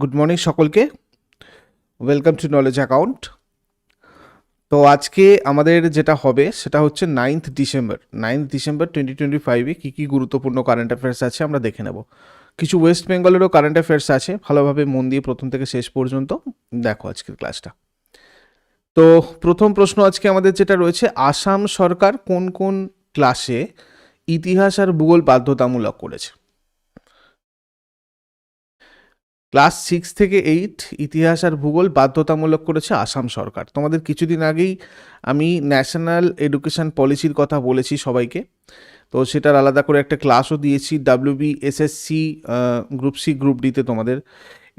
Good morning সকলকে। Welcome to knowledge account তো আজকে আমাদের যেটা হবে সেটা হচ্ছে ninth December ninth December twenty twenty ফাইভে কী কী গুরুত্বপূর্ণ কারেন্ট অ্যাফেয়ার্স আছে আমরা দেখে নেব। কিছু ওয়েস্ট বেঙ্গলেরও কারেন্ট অ্যাফেয়ার্স আছে, ভালোভাবে মন দিয়ে প্রথম থেকে শেষ পর্যন্ত দেখো আজকের ক্লাসটা তো প্রথম প্রশ্ন আজকে আমাদের যেটা রয়েছে, আসাম সরকার কোন কোন ক্লাসে ইতিহাস আর ভূগোল বাধ্যতামূলক করেছে? ক্লাস সিক্স থেকে এইট ইতিহাস আর ভূগোল বাধ্যতামূলক করেছে আসাম সরকার। তোমাদের কিছুদিন আগেই আমি ন্যাশনাল এডুকেশন পলিসির কথা বলেছি সবাইকে। তো সেটার আলাদা করে একটা ক্লাসও দিয়েছি WB SSC group C, group ডিতে তোমাদের।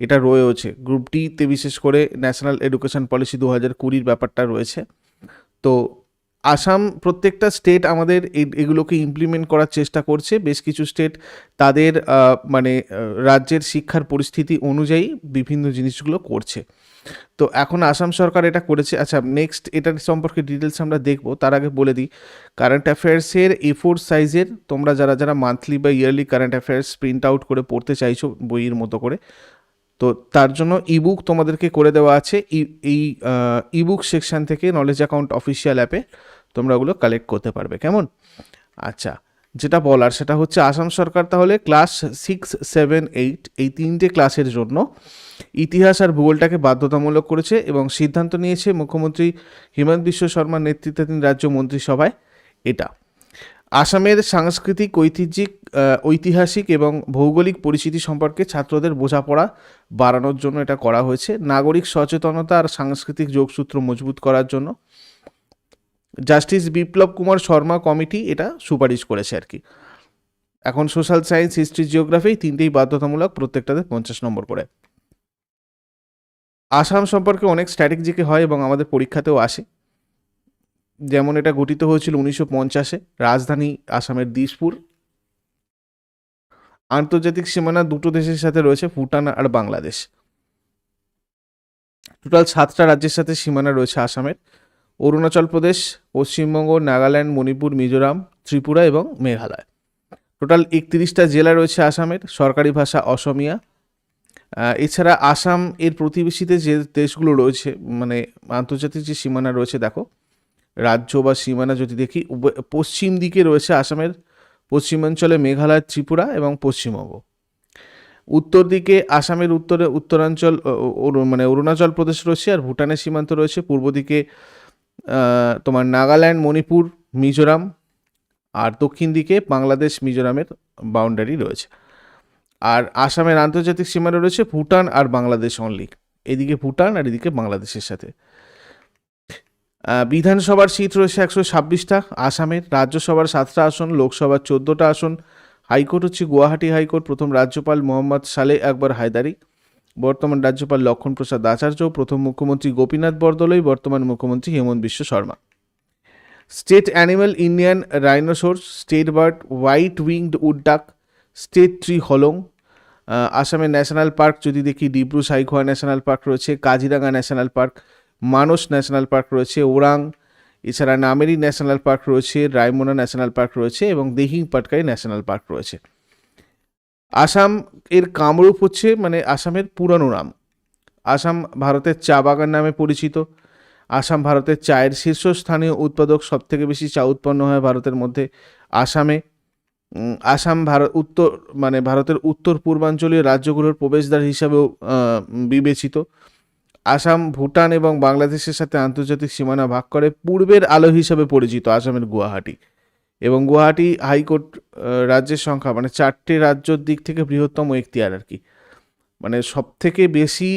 এটা রয়েছে গ্রুপ ডিতে বিশেষ করে ন্যাশনাল এডুকেশন পলিসি দু হাজার কুড়ির ব্যাপারটা রয়েছে। তো আসাম প্রত্যেকটা স্টেট আমাদের এগুলোকে ইমপ্লিমেন্ট করার চেষ্টা করছে। বেশ কিছু স্টেট তাদের মানে রাজ্যের শিক্ষার পরিস্থিতি অনুযায়ী বিভিন্ন জিনিসগুলো করছে। তো এখন আসাম সরকার এটা করেছে। আচ্ছা নেক্সট এটার সম্পর্কে ডিটেলস আমরা দেখব, তার আগে বলে দিই। কারেন্ট অ্যাফেয়ার্সের এ ফোর সাইজের তোমরা যারা যারা মান্থলি বা yearly current affairs print out করে পড়তে চাইছো বইয়ের মতো করে, তো তার জন্য ইবুক তোমাদেরকে করে দেওয়া আছে। এই ইবুক সেকশন থেকে নলেজ অ্যাকাউন্ট অফিসিয়াল অ্যাপে তোমরা ওগুলো কালেক্ট করতে পারবে, কেমন? আচ্ছা যেটা বলার সেটা হচ্ছে আসাম সরকার তাহলে ক্লাস সিক্স সেভেন এইট এই তিনটে ক্লাসের জন্য ইতিহাস আর ভূগোলটাকে বাধ্যতামূলক করেছে এবং সিদ্ধান্ত নিয়েছে মুখ্যমন্ত্রী হিমন্ত বিশ্ব শর্মার নেতৃত্বাধীন রাজ্য মন্ত্রিসভায় এটা। আসামের সাংস্কৃতিক, ঐতিহ্যিক ঐতিহাসিক এবং ভৌগোলিক পরিচিতি সম্পর্কে ছাত্রদের বোঝাপড়া বাড়ানোর জন্য এটা করা হয়েছে। নাগরিক সচেতনতা আর সাংস্কৃতিক যোগসূত্র মজবুত করার জন্য জাস্টিস বিপ্লব কুমার শর্মা কমিটি এটা সুপারিশ করেছে আর কি। এখন সোশ্যাল সায়েন্স, হিস্ট্রি, জিওগ্রাফি তিনটেই বাধ্যতামূলক প্রত্যেকটাতে পঞ্চাশ নম্বর করে আসাম সম্পর্কে অনেক স্ট্র্যাটেজিকে হয় এবং আমাদের পরীক্ষাতেও আসে। যেমন এটা গঠিত হয়েছিল উনিশশো পঞ্চাশে, রাজধানী আসামের দিসপুর। আন্তর্জাতিক সীমানা দুটো দেশের সাথে রয়েছে, ভুটান আর বাংলাদেশ। টোটাল সাতটা রাজ্যের সাথে সীমানা রয়েছে আসামের। অরুণাচল প্রদেশ, পশ্চিমবঙ্গ, নাগাল্যান্ড, মণিপুর, মিজোরাম, ত্রিপুরা এবং মেঘালয়। টোটাল একত্রিশটা জেলা রয়েছে আসামের, সরকারি ভাষা অসমিয়া। এছাড়া আসাম এর প্রতিবেশীতে যে দেশগুলো রয়েছে মানে আন্তর্জাতিক যে সীমানা রয়েছে, দেখো, রাজ্য বা সীমানা যদি দেখি পশ্চিম দিকে রয়েছে আসামের, পশ্চিমাঞ্চলে মেঘালয়, ত্রিপুরা এবং পশ্চিমবঙ্গ। উত্তর দিকে আসামের উত্তরে, উত্তরাঞ্চল মানে অরুণাচল প্রদেশ রয়েছে আর ভুটানের সীমান্ত রয়েছে। পূর্ব দিকে তোমার নাগাল্যান্ড, মণিপুর, মিজোরাম আর দক্ষিণ দিকে বাংলাদেশ, মিজোরামের বাউন্ডারি রয়েছে। আর আসামের আন্তর্জাতিক সীমানা রয়েছে ভুটান আর বাংলাদেশ অনলি এদিকে ভুটান আর এদিকে বাংলাদেশের সাথে। বিধানসভার সিট রয়েছে একশো ছাব্বিশটা আসামের, রাজ্যসভার সাতটা আসন, লোকসভার চোদ্দোটা আসন, হাইকোর্ট হচ্ছে গুয়াহাটি হাইকোর্ট, প্রথম রাজ্যপাল মোহাম্মদ সালে আকবর হায়দারি। বর্তমান রাজ্যপাল লক্ষণ প্রসাদ আচার্য, প্রথম মুখ্যমন্ত্রী গোপীনাথ বরদলৈ, বর্তমান মুখ্যমন্ত্রী Himanta Biswa Sharma. State animal Indian rhinoceros state bird, white winged wood duck state tree Hollong আসামের ন্যাশনাল পার্ক যদি দেখি, ডিব্রু সাইখোয়া ন্যাশনাল পার্ক রয়েছে Kaziranga national park, Manas national park রয়েছে, ওরাং, এছাড়া নামেরি ন্যাশনাল পার্ক রয়েছে, রায়মোনা ন্যাশনাল পার্ক রয়েছে এবং দিহিং পাটকাই ন্যাশনাল পার্ক রয়েছে। আসাম এর কামরূপ হচ্ছে মানে আসামের পুরানো নাম। আসাম ভারতের চা বাগান নামে পরিচিত। আসাম ভারতের চায়ের শীর্ষস্থানীয় উৎপাদক সবথেকে বেশি চা উৎপন্ন হয় ভারতের মধ্যে। আসামে আসাম ভারত উত্তর মানে ভারতের উত্তর পূর্বাঞ্চলীয় রাজ্যগুলোর প্রবেশদ্বার হিসাবেও বিবেচিত। আসাম, ভুটান এবং বাংলাদেশের সাথে আন্তর্জাতিক সীমানা ভাগ করে পূর্বের আলো হিসাবে পরিচিত আসামের গুয়াহাটি। এবং গুয়াহাটি হাইকোর্ট রাজ্যের সংখ্যা মানে চারটে রাজ্যর দিক থেকে বৃহত্তম এখতিয়ার আর কি। মানে সব থেকে বেশি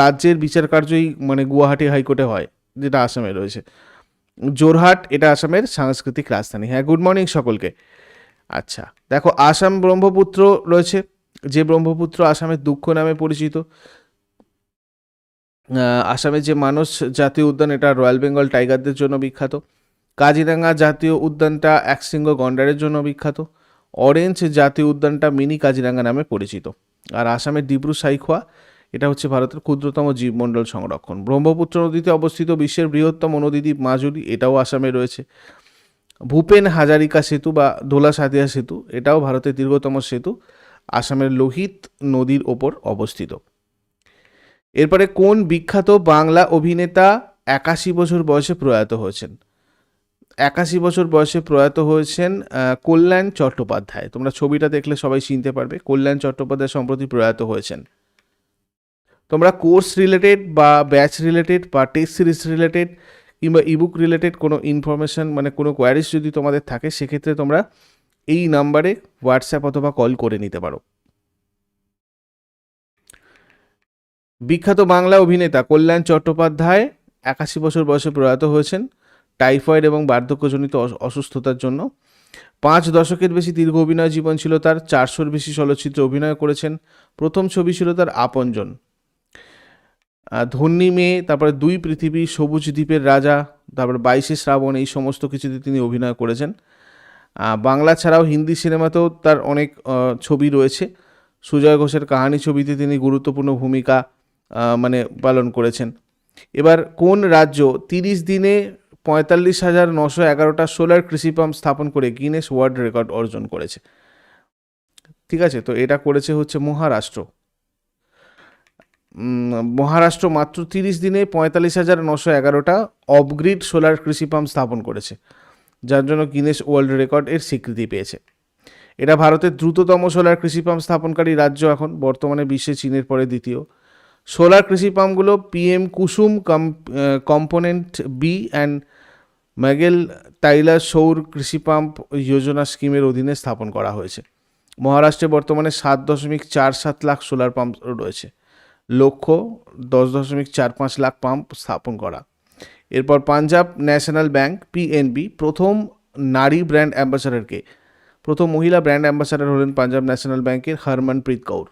রাজ্যের বিচার কার্যই মানে গুয়াহাটি হাইকোর্টে হয়, যেটা আসামে রয়েছে। জোরহাট, এটা আসামের সাংস্কৃতিক রাজধানী। হ্যাঁ গুড মর্নিং সকলকে। আচ্ছা দেখো, আসাম ব্রহ্মপুত্র রয়েছে। যে ব্রহ্মপুত্র আসামের দুঃখ নামে পরিচিত আসামের যে মানস জাতীয় উদ্যান, এটা রয়্যাল বেঙ্গল টাইগারদের জন্য বিখ্যাত। কাজিরাঙ্গা জাতীয় উদ্যানটা একশৃঙ্গ গন্ডারের জন্য বিখ্যাত। অরেঞ্জ জাতীয় উদ্যানটা মিনি কাজিরাঙ্গা নামে পরিচিত। আর আসামের ডিব্রু সাইখোয়া, এটা হচ্ছে ভারতের ক্ষুদ্রতম জীবমণ্ডল সংরক্ষণ। ব্রহ্মপুত্র নদীতে অবস্থিত বিশ্বের বৃহত্তম নদীদ্বীপ মাজুলি, এটাও আসামে রয়েছে। ভূপেন হাজারিকা সেতু বা ধোলা সাদিয়া সেতু, এটাও ভারতের দীর্ঘতম সেতু, আসামের লোহিত নদীর ওপর অবস্থিত। এরপরে কোন বিখ্যাত বাংলা অভিনেতা একাশি বছর বয়সে প্রয়াত হয়েছেন? একাশি বছর বয়সে প্রয়াত হয়েছেন কল্যাণ চট্টোপাধ্যায়। তোমরা ছবিটা দেখলে সবাই চিনতে পারবে, কল্যাণ চট্টোপাধ্যায় সম্প্রতি প্রয়াত হয়েছেন। তোমরা কোর্স রিলেটেড বা ব্যাচ রিলেটেড বা টেস্ট সিরিজ রিলেটেড কিংবা ইবুক রিলেটেড কোনো ইনফরমেশন মানে কোনো কোয়ারিজ যদি তোমাদের থাকে, সেক্ষেত্রে তোমরা এই নাম্বারে হোয়াটসঅ্যাপ অথবা কল করে নিতে পারো। বিখ্যাত বাংলা অভিনেতা কল্যাণ চট্টোপাধ্যায় একাশি বছর বয়সে প্রয়াত হয়েছেন। টাইফয়েড এবং বার্ধক্যজনিত অসুস্থতার জন্য। পাঁচ দশকের বেশি দীর্ঘ অভিনয় জীবন ছিল তার, চারশোর বেশি চলচ্চিত্রে অভিনয় করেছেন। প্রথম ছবি ছিল তার আপনজন। ধন্যী মেয়ে, তারপরে দুই পৃথিবী, সবুজ দ্বীপের রাজা, তারপরে বাইশে শ্রাবণ, এই সমস্ত কিছুতে তিনি অভিনয় করেছেন। বাংলা ছাড়াও হিন্দি সিনেমাতেও তার অনেক ছবি রয়েছে। সুজয় ঘোষের কাহানি ছবিতে তিনি গুরুত্বপূর্ণ ভূমিকা মানে পালন করেছেন। এবার কোন রাজ্য তিরিশ দিনে পঁয়তাল্লিশ হাজার নশো এগারোটা সোলার কৃষি পাম্প স্থাপন করে গিনেস ওয়ার্ল্ড রেকর্ড অর্জন করেছে। ঠিক আছে, তো এটা করেছে হচ্ছে মহারাষ্ট্র। মহারাষ্ট্র মাত্র তিরিশ দিনে পঁয়তাল্লিশ হাজার নশো এগারোটা অফগ্রিড সোলার কৃষি পাম্প স্থাপন করেছে, যার জন্য গিনেস ওয়ার্ল্ড রেকর্ড এর স্বীকৃতি পেয়েছে। এটা ভারতের দ্রুততম সোলার কৃষি পাম্প স্থাপনকারী রাজ্য এখন, বর্তমানে বিশ্বে চীনের পরে দ্বিতীয়। সোলার কৃষি পাম্পগুলো PM Kusum component B and Magel Tyala Saur Krishi pump যোজনা স্কিমের অধীনে স্থাপন করা হয়েছে। মহারাষ্ট্রে বর্তমানে সাত দশমিক চার সাত লাখ সোলার পাম্প রয়েছে। লক্ষ্য, দশ দশমিক চার পাঁচ লাখ পাম্প স্থাপন করা। এরপর পাঞ্জাব ন্যাশনাল ব্যাংক পিএনবি প্রথম নারী ব্র্যান্ড অ্যাম্বাসাডারকে, প্রথম মহিলা ব্র্যান্ড অ্যাম্বাসাডার হলেন পাঞ্জাব ন্যাশনাল ব্যাংকের হরমনপ্রীত কৌর।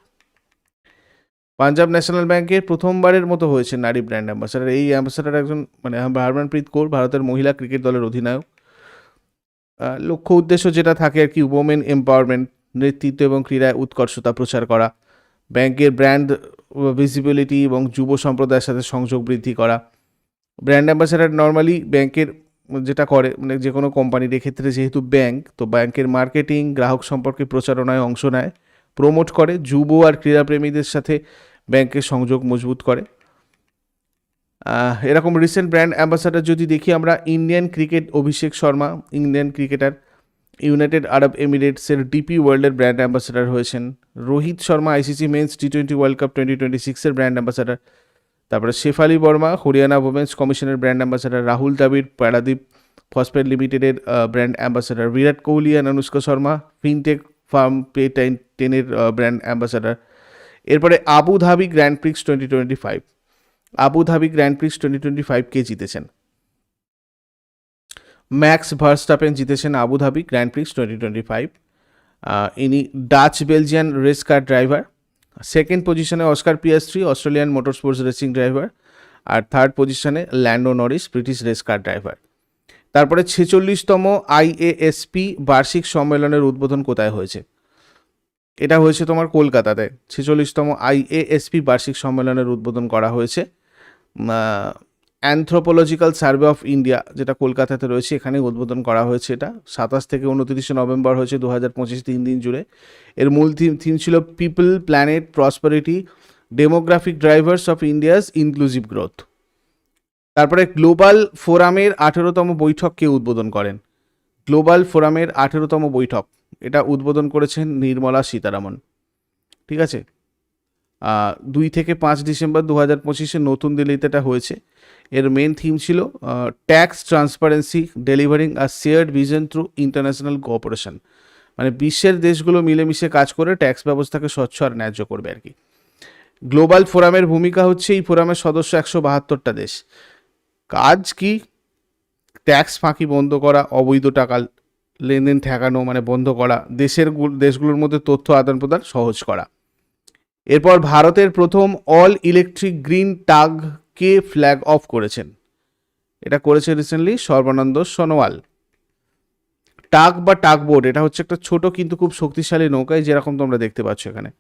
পাঞ্জাব ন্যাশনাল ব্যাংকের প্রথমবারের মতো হয়েছে নারী ব্র্যান্ড অ্যাম্বাসাডার। এই অ্যাম্বাসাডার একজন মানে হরমনপ্রীত কৌর, ভারতের মহিলা ক্রিকেট দলের অধিনায়ক। লক্ষ্য উদ্দেশ্য যেটা থাকে আর কি ওমেন এম্পাওয়ারমেন্ট নেতৃত্ব এবং ক্রীড়ায় উৎকর্ষতা প্রচার করা, ব্যাংকের ব্র্যান্ড ভিজিবিলিটি এবং যুব সম্প্রদায়ের সাথে সংযোগ বৃদ্ধি করা। ব্র্যান্ড অ্যাম্বাসাডার নর্মালি ব্যাংকের যেটা করে মানে যে কোনো কোম্পানির এক্ষেত্রে যেহেতু ব্যাংক তো ব্যাংকের মার্কেটিং গ্রাহক সম্পর্কে প্রচারণায় অংশ নেয়। প্রমোট করে, যুব আর ক্রীড়াপ্রেমীদের সাথে ব্যাংকের সংযোগ মজবুত করে। এরকম রিসেন্ট ব্র্যান্ড অ্যাম্বাসাডার যদি দেখি আমরা Indian cricket Abhishek Sharma Indian cricketer United Arab এমিরেটসের DP ওয়ার্ল্ডের ব্র্যান্ড অ্যাম্বাসাডার হয়েছেন। Rohit Sharma ICC men's T twenty world cup twenty twenty সিক্সের ব্র্যান্ড অ্যাম্বাসাডার তারপরে শেফালি বর্মা হরিয়ানা ওমেন্স কমিশনের brand ambassador Rahul Dravid Paradeep phosphate লিমিটেডের brand ambassador Virat Kohli and Anushka Sharma fintech firm pay ten টেনের brand ambassador এরপরে Abu Dhabi grand prix twenty twenty five Abu Dhabi grand prix twenty twenty five কে জিতেছেন? Max Verstappen জিতেছেন Abu Dhabi grand prix twenty twenty five ইনি Dutch Belgian race car driver second পজিশনে Oscar Piastri Australian motor sports racing driver আর third পজিশনে Lando Norris British race car driver তারপরে ছেচল্লিশতম আইএএসপি বার্ষিক সম্মেলনের উদ্বোধন কোথায় হয়েছে? এটা হয়েছে তোমার কলকাতাতে। ছেচল্লিশতম আইএএসপি বার্ষিক সম্মেলনের উদ্বোধন করা হয়েছে। অ্যানথ্রোপোলজিক্যাল সার্ভে অফ ইন্ডিয়া যেটা কলকাতাতে রয়েছে এখানে উদ্বোধন করা হয়েছে এটা। সাতাশ থেকে উনত্রিশে নভেম্বর হয়েছে দু হাজার পঁচিশ তিন দিন জুড়ে। এর মূল থিম থিম ছিল people planet prosperity demographic drivers of India's inclusive growth তারপরে গ্লোবাল ফোরামের আঠেরোতম বৈঠক কে উদ্বোধন করেন? গ্লোবাল ফোরামের আঠেরোতম বৈঠক, এটা উদ্বোধন করেছেন নির্মলা সীতারামন। ঠিক আছে? দুই থেকে পাঁচ ডিসেম্বর দু হাজার পঁচিশে নতুন দিল্লিতে এটা হয়েছে। এর মেন থিম ছিল tax transparency delivering a shared vision through international cooperation মানে বিশ্বের দেশগুলো মিলেমিশে কাজ করে ট্যাক্স ব্যবস্থাকে স্বচ্ছ আর ন্যায্য করবে আর কি। গ্লোবাল ফোরামের ভূমিকা হচ্ছে এই ফোরামের সদস্য একশো বাহাত্তরটা দেশ। কাজ কি? ট্যাক্স ফাঁকি বন্ধ করা, অবৈধ টাকা লেনদেন ঠেকানো মানে বন্ধ করা, দেশের দেশগুলোর মধ্যে তথ্য আদান প্রদান সহজ করা। এরপর ভারতের প্রথম অল ইলেকট্রিক গ্রিন টাগ কে ফ্ল্যাগ অফ করেছেন? এটা করেছে রিসেন্টলি সর্বানন্দ সোনোয়াল। টাগ বা টাগ বোর্ড এটা হচ্ছে একটা ছোট কিন্তু খুব শক্তিশালী নৌকায় যেরকম তোমরা দেখতে পাচ্ছ এখানে।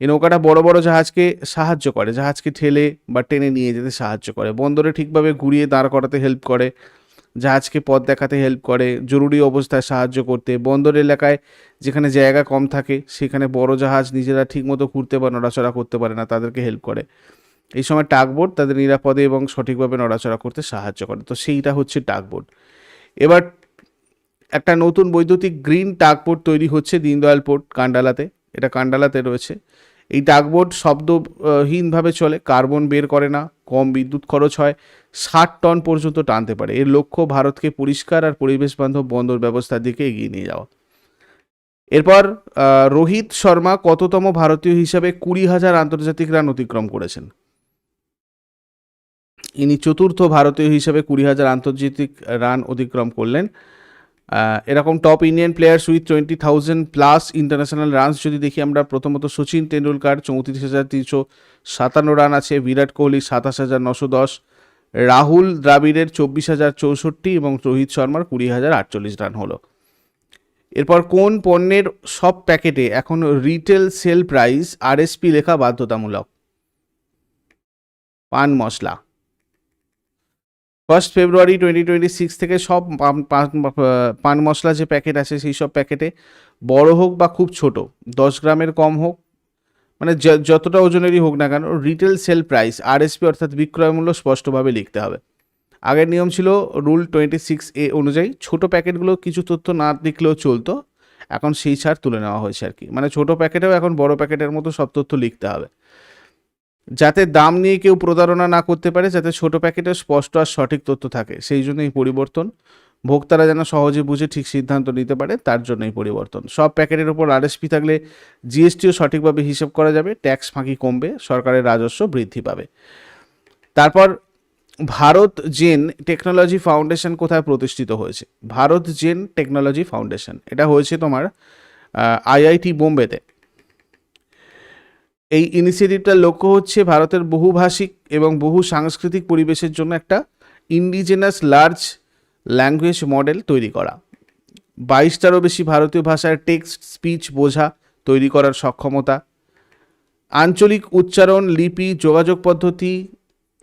এই নৌকাটা বড় বড় জাহাজকে সাহায্য করে, জাহাজকে ঠেলে বা টেনে নিয়ে যেতে সাহায্য করে। বন্দরে ঠিকভাবে ঘুরিয়ে দাঁড় করাতে হেল্প করে, জাহাজকে পথ দেখাতে হেল্প করে, জরুরি অবস্থায় সাহায্য করতে। বন্দর এলাকায় যেখানে জায়গা কম থাকে, সেখানে বড় জাহাজ নিজেরা ঠিকমতো ঘুরতে বা নড়াচড়া করতে পারে না, তাদেরকে হেল্প করে। এই সময় টাকবোর্ড তাদের নিরাপদে এবং সঠিকভাবে নড়াচড়া করতে সাহায্য করে। তো সেইটা হচ্ছে টাকবোর্ড। এবার একটা নতুন বৈদ্যুতিক গ্রিন টাকবোর্ড তৈরি হচ্ছে দীনদয়াল পোর্ট, কান্ডালাতে। এটা কান্ডালাতে রয়েছে। এই টাকবোর্ড শব্দহীনভাবে চলে, কার্বন বের করে না, কম বিদ্যুৎ খরচ হয়, ষাট টন পর্যন্ত টানতে পারে। এর লক্ষ্য ভারতকে পরিষ্কার আর পরিবেশ বান্ধব বন্দর ব্যবস্থার দিকে এগিয়ে নিয়ে যাওয়া। এরপর রোহিত শর্মা কততম ভারতীয় হিসাবে কুড়ি হাজার আন্তর্জাতিক রান অতিক্রম করেছেন? ইনি চতুর্থ ভারতীয় হিসাবে কুড়ি হাজার আন্তর্জাতিক রান অতিক্রম করলেন। এরকম top Indian players with twenty thousand plus international runs যদি দেখি আমরা প্রথমত সচিন তেন্ডুলকার, চৌত্রিশ হাজার তিনশো সাতান্ন রান আছে, বিরাট কোহলি সাতাশ হাজার নশো দশ, রাহুল দ্রাবিড়ের চব্বিশ হাজার চৌষট্টি এবং রোহিত শর্মার কুড়ি হাজার আটচল্লিশ রান হলো। এরপর কোন পণ্যের সব প্যাকেটে এখন রিটেল সেল প্রাইস আরএসপি লেখা বাধ্যতামূলক? পান মশলা। First February twenty twenty six থেকে সব পান- মশলা যে প্যাকেট আছে সেই সব প্যাকেটে বড় হোক বা খুব ছোট, দশ গ্রামের কম হোক মানে যতটা ওজনেরই হোক না কেন রিটেল সেল প্রাইস আরএসপি অর্থাৎ বিক্রয় মূল্য স্পষ্টভাবে লিখতে হবে। আগের নিয়ম ছিল রুল টোয়েন্টি সিক্স এ অনুযায়ী ছোট প্যাকেটগুলো কিছু তথ্য না লিখলেও চলতো, এখন সেই ছাড় তুলে নেওয়া হয়েছে আর কি। মানে ছোট প্যাকেটেও এখন বড় প্যাকেটের মতো সব তথ্য লিখতে হবে। যাতে দাম নিয়ে কেউ প্রতারণা না করতে পারে, যাতে ছোট প্যাকেটে স্পষ্ট আর সঠিক তথ্য থাকে। সেই জন্য এই পরিবর্তন ভোক্তারা যেন সহজে বুঝে ঠিক সিদ্ধান্ত নিতে পারে, তার জন্য এই পরিবর্তন। সব প্যাকেটের ওপর আরএসপি থাকলে জিএসটিও সঠিকভাবে হিসেব করা যাবে, ট্যাক্স ফাঁকি কমবে, সরকারের রাজস্ব বৃদ্ধি পাবে। তারপর ভারত জেন টেকনোলজি ফাউন্ডেশন কোথায় প্রতিষ্ঠিত হয়েছে? Bharat Gen technology foundation. এটা হয়েছে তোমার আইআইটি বোম্বেতে। এই ইনিশিয়েটিভটার লক্ষ্য হচ্ছে ভারতের বহুভাষিক এবং বহু সাংস্কৃতিক পরিবেশের জন্য একটা ইন্ডিজেনাস লার্জ ল্যাঙ্গুয়েজ মডেল তৈরি করা। বাইশটারও বেশি ভারতীয় ভাষার টেক্সট স্পিচ বোঝা তৈরি করার সক্ষমতা। আঞ্চলিক উচ্চারণ, লিপি, যোগাযোগ পদ্ধতি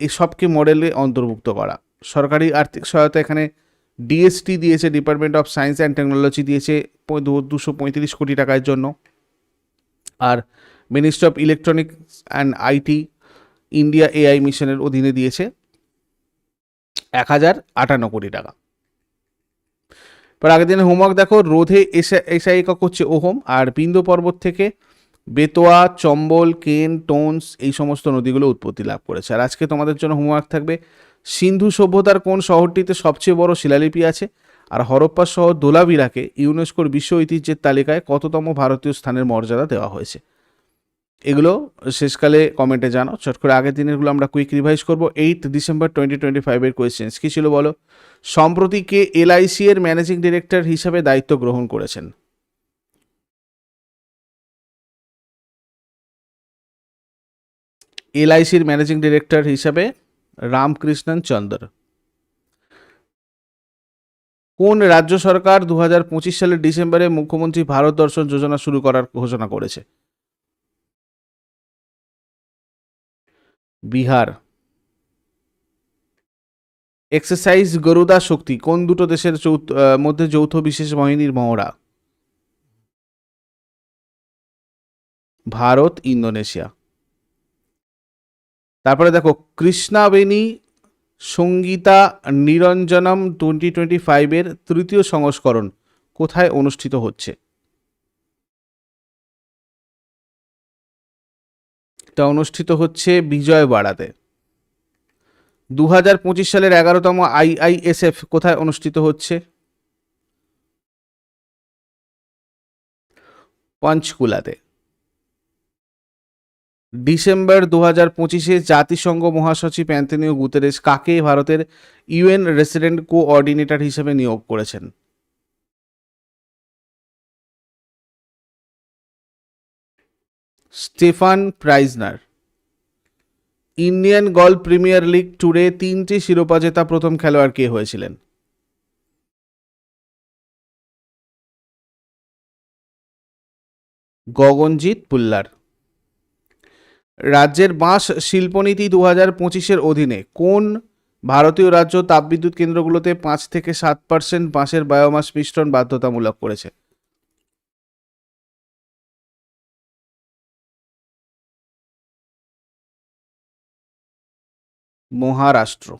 এসবকে মডেলে অন্তর্ভুক্ত করা। সরকারি আর্থিক সহায়তা এখানে ডিএসটি দিয়েছে department of science and technology দিয়েছে দুশো পঁয়ত্রিশ কোটি টাকার জন্য। আর ministry of electronics and IT India AI মিশনের অধীনে দিয়েছে এক হাজার আটান্ন কোটি টাকা। পর আগের দিনে হোমওয়ার্ক দেখো, রোধে এসা এসআই একক হচ্ছে ওহম, আর বিন্দু পর্বত থেকে বেতোয়া, চম্বল, কেন, টোনস এই সমস্ত নদীগুলো উৎপত্তি লাভ করেছে। আর আজকে তোমাদের জন্য হোমওয়ার্ক থাকবে, সিন্ধু সভ্যতার কোন শহরটিতে সবচেয়ে বড় শিলালিপি আছে? আর হরপ্পা শহর দোলাভিরাকে ইউনেস্কোর বিশ্ব ঐতিহ্যের তালিকায় কততম ভারতীয় স্থানের মর্যাদা দেওয়া হয়েছে? এগুলো শেষকালে কমেন্টে জানো চট করে আগের দিনেরগুলো আমরা কুইক রিভাইজ করব। এইট ডিসেম্বর টোয়েন্টি টোয়েন্টি ফাইভের কোয়েশ্চেন্স কী ছিল বলো? সম্প্রতি কে এলআইসি এর ম্যানেজিং ডিরেক্টর হিসাবে দায়িত্ব গ্রহণ করেছেন? এলআইসির ম্যানেজিং ডিরেক্টর হিসাবে রামকৃষ্ণন চন্দর। কোন রাজ্য সরকার দু হাজার পঁচিশ সালের ডিসেম্বরে মুখ্যমন্ত্রী ভারত দর্শন যোজনা শুরু করার ঘোষণা করেছে? বিহার। এক্সারসাইজ, গরুদা শক্তি, কোন দুটো দেশের মধ্যে যৌথ বিশেষ বাহিনীর মহড়া? ভারত, ইন্দোনেশিয়া। তারপরে দেখো কৃষ্ণাবেনী সঙ্গীতা, নিরঞ্জনম টোয়েন্টি টোয়েন্টি ফাইভের তৃতীয় সংস্করণ কোথায় অনুষ্ঠিত হচ্ছে? এটা অনুষ্ঠিত হচ্ছে বিজয়বাড়াতে। দু হাজার পঁচিশ সালের এগারোতম আইআইএসএফ কোথায় অনুষ্ঠিত হচ্ছে? পঞ্চকুলাতে। ডিসেম্বর দু হাজার পঁচিশে জাতিসংঘ মহাসচিব অ্যান্টনিও গুতেরেস কাকে ভারতের ইউএন রেসিডেন্ট কোঅর্ডিনেটর হিসেবে নিয়োগ করেছেন? Stefan Prisner. Indian golf premier league ট্যুরে তিনটি শিরোপা জেতা প্রথম খেলোয়াড় কে হয়েছিলেন? গগনজিৎ পুল্লার। রাজ্যের বাঁশ শিল্পনীতি দু হাজার পঁচিশের অধীনে কোন ভারতীয় রাজ্য তাপবিদ্যুৎ কেন্দ্রগুলোতে পাঁচ থেকে সাত পার্সেন্ট বাঁশের বায়োমাস মিশ্রণ বাধ্যতামূলক করেছে? মহারাষ্ট্র।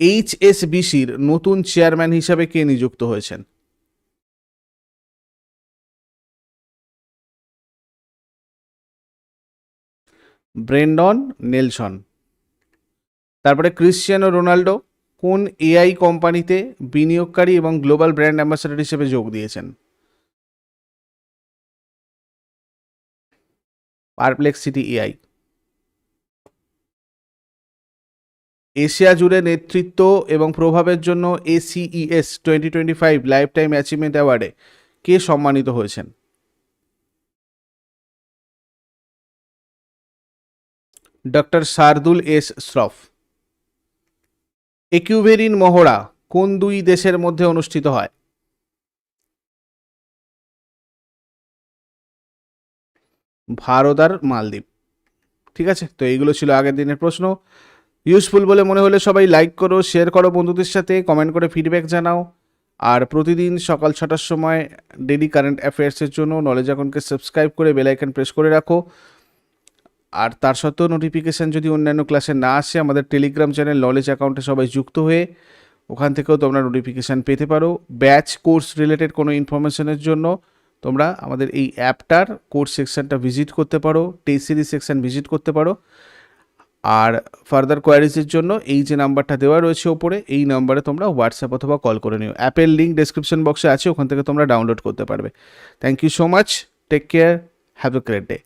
এইচ এস এইচএসবিসির নতুন চেয়ারম্যান হিসাবে কে নিযুক্ত হয়েছেন? Brendan Nelson. তারপরে ক্রিশ্চিয়ানো রোনাল্ডো কোন এআই কোম্পানিতে বিনিয়োগকারী এবং গ্লোবাল ব্র্যান্ড অ্যাম্বাসাডার হিসেবে যোগ দিয়েছেন? Perplexity AI. এশিয়া জুড়ে নেতৃত্ব এবং প্রভাবের জন্য ACES twenty twenty five lifetime achievement অ্যাওয়ার্ডে কে সম্মানিত হয়েছেন? Doctor Shardul S Shroff. একিউভেরিন মহড়া কোন দুই দেশের মধ্যে অনুষ্ঠিত হয়? ভারত আর মালদ্বীপ। ঠিক আছে? তো এইগুলো ছিল আগের দিনের প্রশ্ন। ইউজফুল বলে মনে হলে সবাই লাইক করো শেয়ার করো বন্ধুদের সাথে কমেন্ট করে ফিডব্যাক জানাও। আর প্রতিদিন সকাল ছটার সময় ডেলি কারেন্ট অ্যাফেয়ার্সের জন্য নলেজ অ্যাকাউন্টকে সাবস্ক্রাইব করে বেল আইকন প্রেস করে রাখো। আর তার সত্ত্বেও নোটিফিকেশান যদি অন্যান্য ক্লাসে না আসে, আমাদের টেলিগ্রাম চ্যানেল নলেজ অ্যাকাউন্টে সবাই যুক্ত হয়ে ওখান থেকেও তোমরা নোটিফিকেশান পেতে পারো। ব্যাচ কোর্স রিলেটেড কোনো ইনফরমেশনের জন্য তোমরা আমাদের এই অ্যাপটার কোর্স সেকশনটা ভিজিট করতে পারো টেস্ট সিরিজ সেকশন ভিজিট করতে পারো। আর ফার্দার কোয়ারিজের জন্য এই যে নাম্বারটা দেওয়া রয়েছে ওপরে, এই নাম্বারে তোমরা হোয়াটসঅ্যাপ অথবা কল করে নিও। অ্যাপের লিঙ্ক ডেসক্রিপশন বক্সে আছে, ওখান থেকে তোমরা ডাউনলোড করতে পারবে। Thank you so much take care have a great day